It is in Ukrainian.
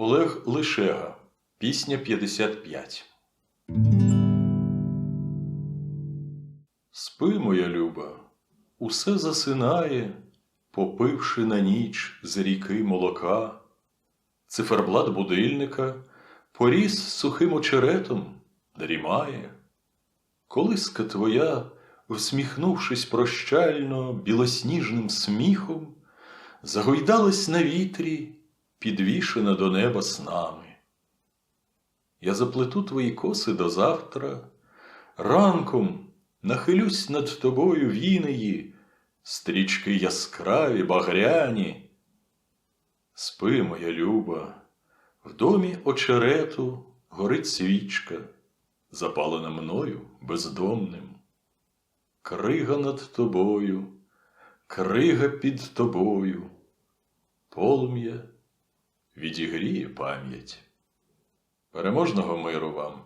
Олег Лишега. Пісня 55. Спи, моя люба, усе засинає, попивши на ніч з ріки молока. Циферблат будильника поріс сухим очеретом, дрімає. Колиска твоя, всміхнувшись прощально білосніжним сміхом, загойдалась на вітрі, підвішена до неба снами. Я заплету твої коси до завтра, ранком нахилюсь над тобою вінеї, стрічки яскраві, багряні. Спи, моя люба, в домі очерету горить свічка, запалена мною бездомним. Крига над тобою, крига під тобою, полум'я відігріє пам'ять. Переможного миру вам!